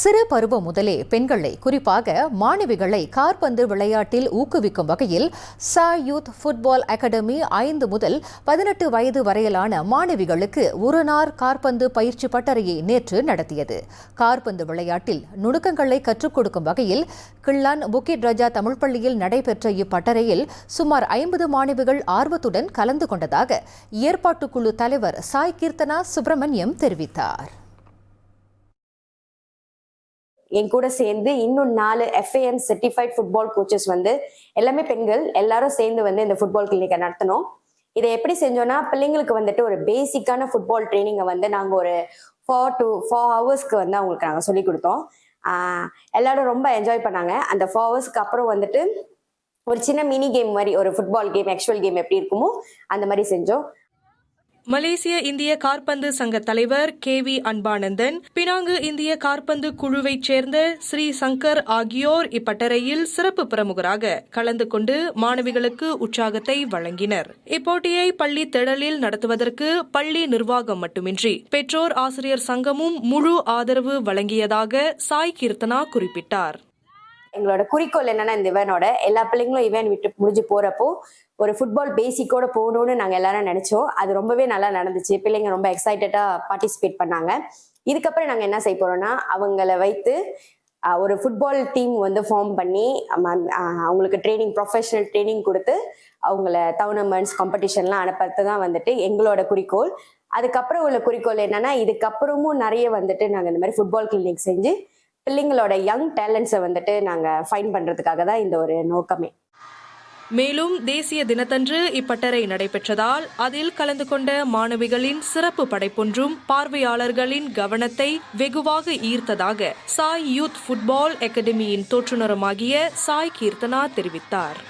சிறு பருவம் முதலே பெண்களை குறிப்பாக மாணவிகளை கார்பந்து விளையாட்டில் ஊக்குவிக்கும் வகையில் சா யூத் ஃபுட்பால் அகாடமி ஐந்து முதல் பதினெட்டு வயது வரையிலான மாணவிகளுக்கு ஒருநார் கார்பந்து பயிற்சி பட்டறையை நேற்று நடத்தியது. கார்பந்து விளையாட்டில் நுணுக்கங்களை கற்றுக் கொடுக்கும் வகையில் கிள்ளான் புக்கிட் ரஜா தமிழ் பள்ளியில் நடைபெற்ற இப்பட்டறையில் சுமார் ஐம்பது மாணவிகள் ஆர்வத்துடன் கலந்து கொண்டதாக ஏற்பாட்டுக்குழு தலைவர் சாய் கீர்த்தனா சுப்பிரமணியம் தெரிவித்தார். என் கூட சேர்ந்து இன்னும் நாலு எஃப்ஏஎம் சர்டிஃபைட் ஃபுட்பால் கோச்சஸ் வந்து எல்லாமே பெண்கள் எல்லாரும் சேர்ந்து வந்து இந்த ஃபுட்பால் கிளினிக்கை நடத்தினோம் இதை எப்படி செஞ்சோம்னா பிள்ளைங்களுக்கு வந்துட்டு ஒரு பேசிக்கான ஃபுட்பால் ட்ரைனிங்கை வந்து நாங்கள் ஒரு ஃபோர் டு ஃபோர் ஹவர்ஸ்க்கு வந்து அவங்களுக்கு நாங்கள் சொல்லி கொடுத்தோம். எல்லாரும் ரொம்ப என்ஜாய் பண்ணாங்க. அந்த ஃபோர் ஹவர்ஸ்க்கு அப்புறம் வந்துட்டு ஒரு சின்ன மினி கேம் மாதிரி ஒரு ஃபுட்பால் கேம் ஆக்சுவல் கேம் எப்படி இருக்குமோ அந்த மாதிரி செஞ்சோம். மலேசிய இந்திய கார்பந்து சங்க தலைவர் கே வி அன்பானந்தன் பினாங்கு இந்திய கார்பந்து குழுவைச் சேர்ந்த ஸ்ரீ சங்கர் ஆகியோர் இப்பட்டறையில் சிறப்பு பிரமுகராக கலந்து கொண்டு மாணவிகளுக்கு உற்சாகத்தை வழங்கினர். இப்போட்டியை பள்ளி திடலில் நடத்துவதற்கு பள்ளி நிர்வாகம் மட்டுமின்றி பெற்றோர் ஆசிரியர் சங்கமும் முழு ஆதரவு வழங்கியதாக சாய் கீர்த்தனா குறிப்பிட்டார். எங்களோட குறிக்கோள் என்னன்னா இந்த இவனோட எல்லா பிள்ளைங்களும் இவன் விட்டு முடிஞ்சு போறப்போ ஒரு ஃபுட்பால் பேசிக்கோட போகணும்னு நாங்க எல்லாரும் நினைச்சோம். அது ரொம்பவே நல்லா நடந்துச்சு. பிள்ளைங்க ரொம்ப எக்ஸைட்டடா பார்ட்டிசிபேட் பண்ணாங்க. இதுக்கப்புறம் நாங்க என்ன செய்ய போறோம்னா அவங்கள வைத்து ஒரு ஃபுட்பால் டீம் வந்து ஃபார்ம் பண்ணி அவங்களுக்கு ட்ரைனிங் ப்ரொஃபஷனல் ட்ரைனிங் கொடுத்து அவங்கள டவுர்னமெண்ட்ஸ் காம்படிஷன்லாம் அனுப்புறது தான் வந்துட்டு எங்களோட குறிக்கோள். அதுக்கப்புறம் உள்ள குறிக்கோள் என்னன்னா இதுக்கப்புறமும் நிறைய வந்துட்டு நாங்கள் இந்த மாதிரி ஃபுட்பால் கிளினிக் செஞ்சு பிள்ளைங்களோட யங் டேலண்ட்ஸை வந்துட்டு நாங்கள் ஃபைன் பண்ணுறதுக்காக தான் இந்த ஒரு நோக்கமே. மேலும் தேசிய தினத்தன்று இப்பட்டறை நடைபெற்றதால் அதில் கலந்து கொண்ட மாணவிகளின் சிறப்பு படைப்பொன்றும் பார்வையாளர்களின் கவனத்தை வெகுவாக ஈர்த்ததாக சாய் யூத் ஃபுட்பால் அகாடமியின் தோற்றுநருமாகிய சாய் கீர்த்தனா தெரிவித்தார்.